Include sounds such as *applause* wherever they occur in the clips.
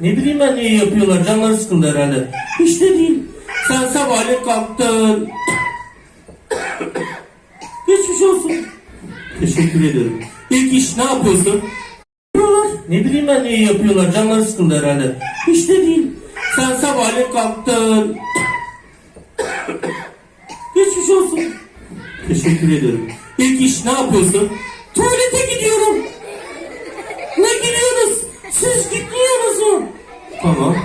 Ne bileyim ben niye yapıyorlar canları sıkıldı herhalde. Hiç de değil. Sen sabahleyin kalktın. *coughs* Geçmiş olsun. Teşekkür ederim. İlk iş ne yapıyorsun? Yapıyorlar. Ne bileyim ben niye yapıyorlar canları sıkıldı herhalde. Hiç de değil. Sen sabahleyin kalktın. *coughs* Geçmiş olsun. Teşekkür ederim. İlk iş ne yapıyorsun? Tuvalete gidiyorum. Ne gidiyorsunuz? Siz mu? Tamam.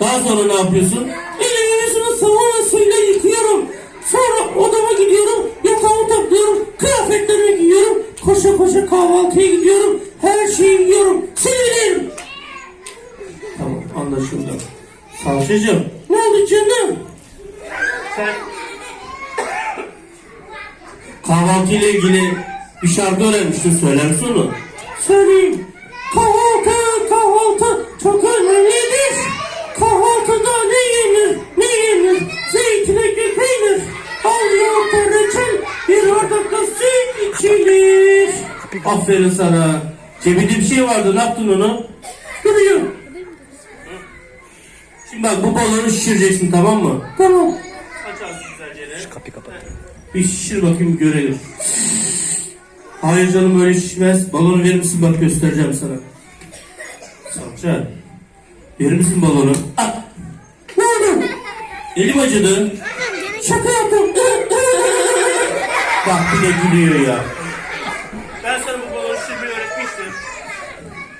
Daha sonra ne yapıyorsun? Elimi yüzümü sabunla suyla yıkıyorum. Sonra odama gidiyorum. Yatağımı topluyorum. Kıyafetlerimi giyiyorum. Koşa koşa kahvaltıya gidiyorum. Her şeyi yiyorum. Silirim. Tamam anlaşıldı. Savcıcığım. Ne oldu canım? Sen kahvaltı ile ilgili bir şarkı öğrenmiştin söyler misin onu? Söyleyeyim. Kahvaltı, Aferin sana. Cebinde bir şey vardı, ne yaptın onu? Duruyor. Şimdi bak bu balonu şişireceksin tamam mı? Tamam. Açarsın güzelce. Kapıyı kapat. Bir şişir bakayım görelim. Hayır canım öyle şişmez. Balonu verir misin bak göstereceğim sana. Salça. Verir misin balonu? Ah. Ne oldu? Elim acıdı. Şaka yaptım. bak bir de gülüyor ya. Jackson.